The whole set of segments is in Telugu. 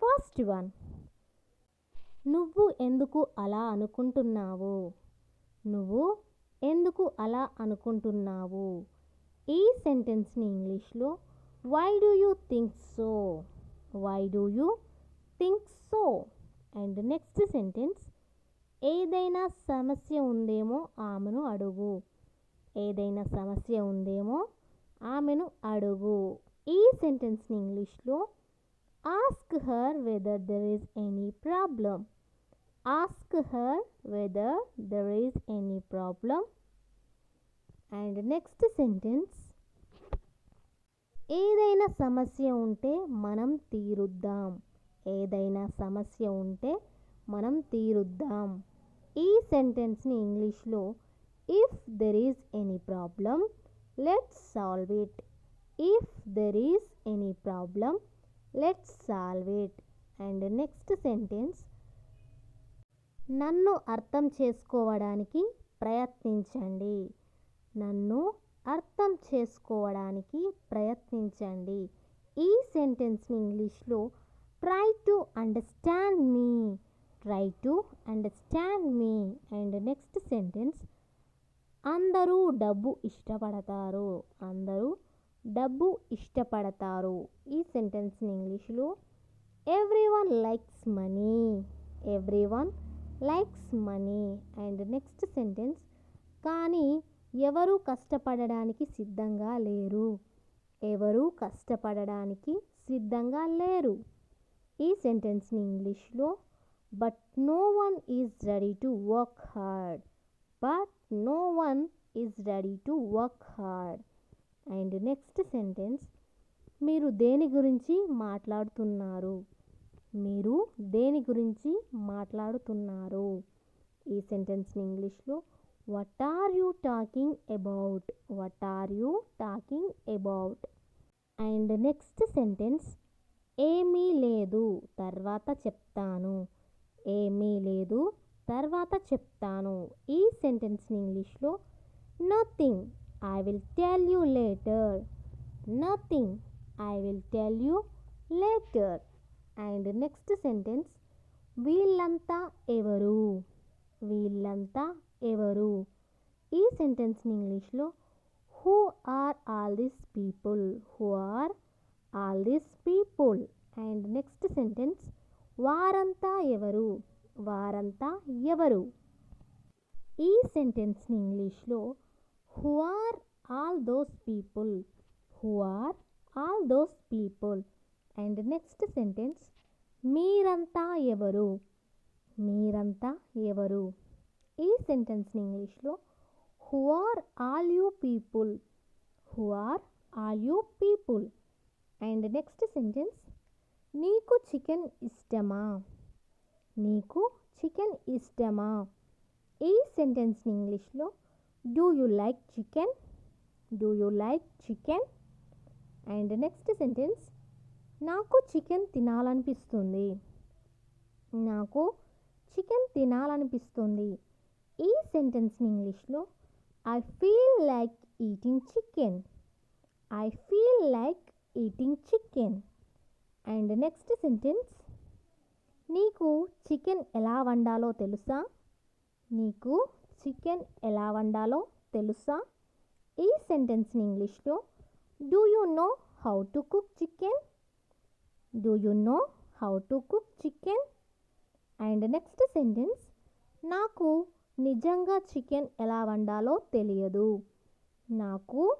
first one. నువ్వు ఎందుకు అలా అనుకుంటున్నావు? నువ్వు ఎందుకు అలా అనుకుంటున్నావు? ఈ సెంటెన్స్ని ఇంగ్లీష్లో why do you think so why do you think so and next sentence ఏదైనా సమస్య ఉందేమో ఆమెను అడుగు. ఏదైనా సమస్య ఉందేమో ఆమెను అడుగు. ఈ సెంటెన్స్ని ఇంగ్లీష్లో ask her whether there is any problem ask her whether there is any problem and next sentence ఏదైనా సమస్య ఉంటే మనం తీరుద్దాం. ఏదైనా సమస్య ఉంటే మనం తీరుద్దాం. ఈ సెంటెన్స్ని ఇంగ్లీష్లో if there is any problem let's solve it if there is any problem let's solve it and next sentence నన్ను అర్థం చేసుకోవడానికి ప్రయత్నించండి. నన్ను అర్థం చేసుకోవడానికి ప్రయత్నించండి. ఈ సెంటెన్స్ని ఇంగ్లీష్లో try to understand me try to understand me and next sentence అందరూ డబ్బు ఇష్టపడతారు. అందరూ డబ్బు ఇష్టపడతారు. ఈ సెంటెన్స్ని ఇంగ్లీష్లో everyone likes money everyone likes money and next sentence కానీ ఎవరు కష్టపడడానికి సిద్ధంగా లేరు ఎవరు కష్టపడడానికి సిద్ధంగా లేరు ఈ సెంటెన్స్ని ఇంగ్లీష్లో but no one is ready to work hard but no one is ready to work hard and next sentence మీరు దేని గురించి మాట్లాడుతున్నారు? మీరు దేని గురించి మాట్లాడుతున్నారు? ఈ సెంటెన్స్ని ఇంగ్లీష్లో what are you talking about what are you talking about and next sentence ఏమీ లేదు తర్వాత చెప్తాను. ఏమీ లేదు తర్వాత చెప్తాను. ఈ సెంటెన్స్ని ఇంగ్లీష్లో nothing I will tell you later nothing I will tell you later and next sentence వీళ్ళంతా ఎవరు? వీళ్ళంతా ఎవరు? ఈ సెంటెన్స్ని ఇంగ్లీష్లో who are all this people who are all this people and next sentence వారంతా ఎవరు? వారంతా ఎవరు? ఈ సెంటెన్స్ని ఇంగ్లీష్లో who are all those people who are all those people and next sentence మీరంతా ఎవరు? మీరంతా ఎవరు? ఈ సెంటెన్స్ని ఇంగ్లీష్లో who are all you people who are all you people and next sentence నీకు చికెన్ ఇష్టమా? నీకు చికెన్ ఇష్టమా? ఈ సెంటెన్స్ని ఇంగ్లీష్లో do you like chicken do you like chicken and next sentence నాకు చికెన్ తినాలనిపిస్తుంది. నాకు చికెన్ తినాలనిపిస్తుంది. ఈ సెంటెన్స్ని ఇంగ్లీష్లో I feel like eating chicken I feel like eating chicken and next sentence నీకు చికెన్ ఎలా వండాలో తెలుసా? నీకు చికెన్ ఎలా వండాలో తెలుసా? ఈ సెంటెన్స్ని ఇంగ్లీష్లో do you know how to cook chicken? Do you know how to cook chicken? And next sentence నాకు నిజంగా చికెన్ ఎలా వండాలో తెలియదు. నాకు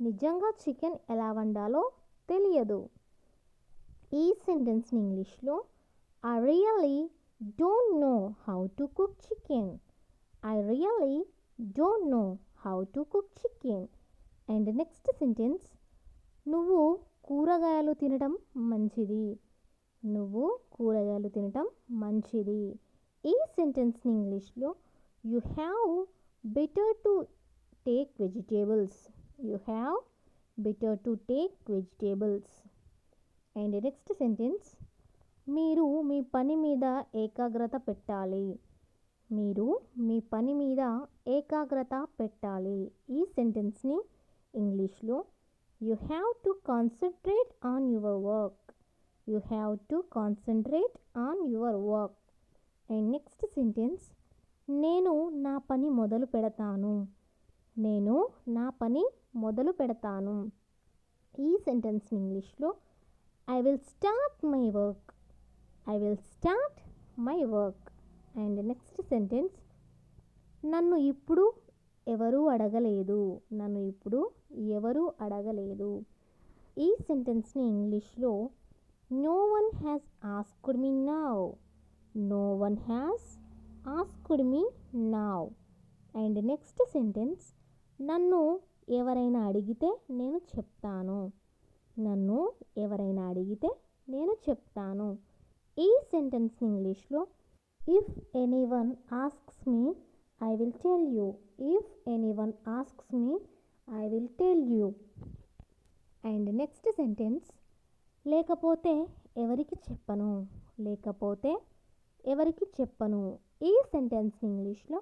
నిజంగా చికెన్ ఎలా వండాలో తెలియదు. ఈ సెంటెన్స్ని ఇంగ్లీష్లో I really don't know how to cook chicken I really don't know how to cook chicken and next sentence నువ్వు కూరగాయలు తినడం మంచిది. నువ్వు కూరగాయలు తినటం మంచిది. ఈ సెంటెన్స్ని ఇంగ్లీష్లో you have better to take vegetables you have better to take vegetables and next sentence మీరు మీ పని మీద ఏకాగ్రత పెట్టాలి. మీరు మీ పని మీద ఏకాగ్రత పెట్టాలి. ఈ సెంటెన్స్ని ఇంగ్లీష్లో you have to concentrate on your work. You have to concentrate on your work. And next sentence? నేను నా పని మొదలు పెడతాను. నేను నా పని మొదలు పెడతాను. ఈ సెంటెన్స్ని ఇంగ్లీష్లో I will start my work. I will start my work. And next sentence నన్ను ఇప్పుడు ఎవరూ అడగలేదు. నన్ను ఇప్పుడు ఎవరూ అడగలేదు. ఈ సెంటెన్స్ని ఇంగ్లీష్లో no one has asked me now no one has asked me now and next sentence నన్ను ఎవరైనా అడిగితే నేను చెప్తాను. నన్ను ఎవరైనా అడిగితే నేను చెప్తాను. ఈ సెంటెన్స్ ఇంగ్లీష్లో if anyone asks me I will tell you if anyone asks me I will tell you and next sentence లేకపోతే ఎవరికి చెప్పను? లేకపోతే ఎవరికి చెప్పను? ఈ సెంటెన్స్ ఇంగ్లీష్లో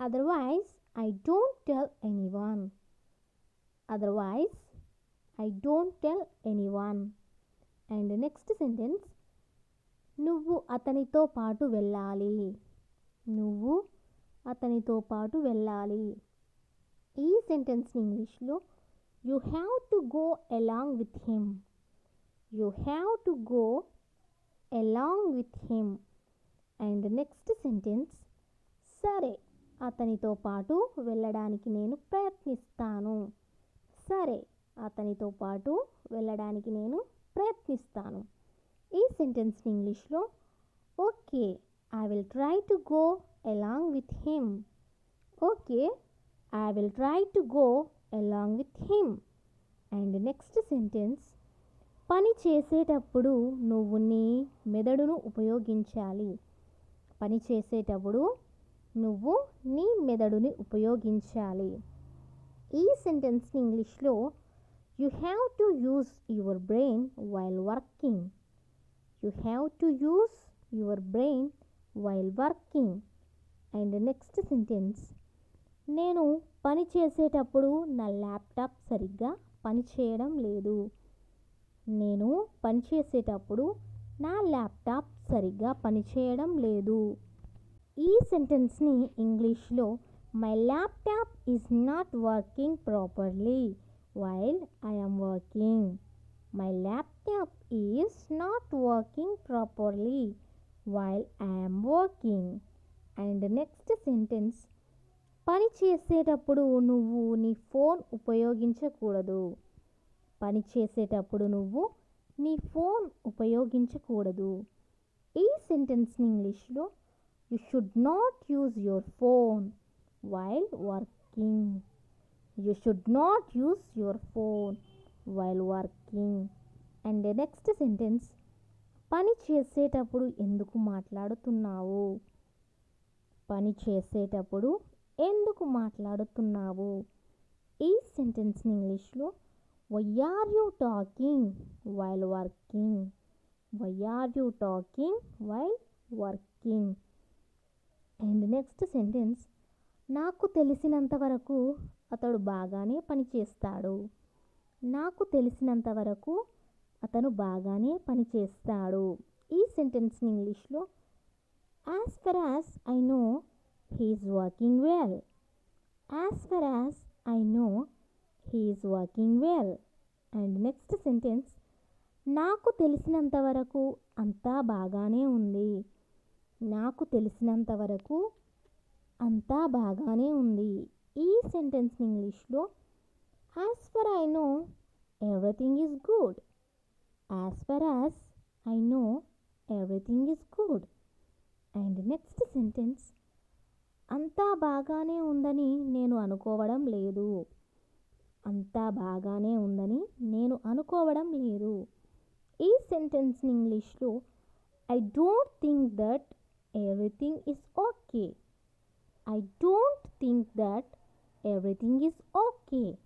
otherwise I don't tell anyone otherwise I don't tell anyone and next sentence నువ్వు అతనితో పాటు వెళ్ళాలి. నువ్వు అతనితో పాటు వెళ్ళాలి. ఈ సెంటెన్స్ని ఇంగ్లీష్లో you have to go along with him. You have to go along with him. And next sentence సరే అతనితో పాటు వెళ్ళడానికి నేను ప్రయత్నిస్తాను. సరే అతనితో పాటు వెళ్ళడానికి నేను ప్రయత్నిస్తాను. ఈ సెంటెన్స్ని ఇంగ్లీష్లో okay I will try to go along with him okay I will try to go along with him and next sentence పని చేసేటప్పుడు నువ్వు నీ మెదడును ఉపయోగించాలి. పని చేసేటప్పుడు నువ్వు నీ మెదడుని ఉపయోగించాలి. ఈ సెంటెన్స్ని ఇంగ్లీష్లో you have to use your brain while working you have to use your brain while working and next sentence నేను పని చేసేటప్పుడు నా ల్యాప్టాప్ సరిగ్గా పనిచేయడం లేదు. నేను పని చేసేటప్పుడు నా ల్యాప్టాప్ సరిగ్గా పనిచేయడం లేదు. ఈ సెంటెన్స్ని ఇంగ్లీష్లో my laptop is not working properly while I'm working my laptop is not working properly while I'm working and next sentence పని చేసేటప్పుడు నువ్వు నీ ఫోన్ ఉపయోగించకూడదు. పని చేసేటప్పుడు నువ్వు నీ ఫోన్ ఉపయోగించకూడదు. ఈ సెంటెన్స్ని ఇంగ్లీష్లో you should not use your phone while working you should not use your phone while working and next sentence పని చేసేటప్పుడు ఎందుకు మాట్లాడుతున్నావు? పని చేసేటప్పుడు ఎందుకు మాట్లాడుతున్నావు? ఈ సెంటెన్స్ని ఇంగ్లీష్లో why are you talking while working why are you talking while working and next sentence నాకు తెలిసినంత వరకు అతడు బాగానే పనిచేస్తాడు నాకు తెలిసినంత వరకు అతను బాగానే పనిచేస్తాడు ఈ సెంటెన్స్ని ఇంగ్లీష్లో as far as I know he is working well as far as I know he is working well and next sentence నాకు తెలిసినంత వరకు అంతా బాగానే ఉంది. నాకు తెలిసినంత వరకు అంతా బాగానే ఉంది. ఈ సెంటెన్స్ ఇంగ్లీష్లో as far I know everything is good as far as I know everything is good and next sentence అంతా బాగానే ఉందని నేను అనుకోవడం లేదు. అంతా బాగానే ఉందని నేను అనుకోవడం లేదు. ఈ సెంటెన్స్ని ఇంగ్లీష్లో I don't think that everything is okay I don't think that everything is okay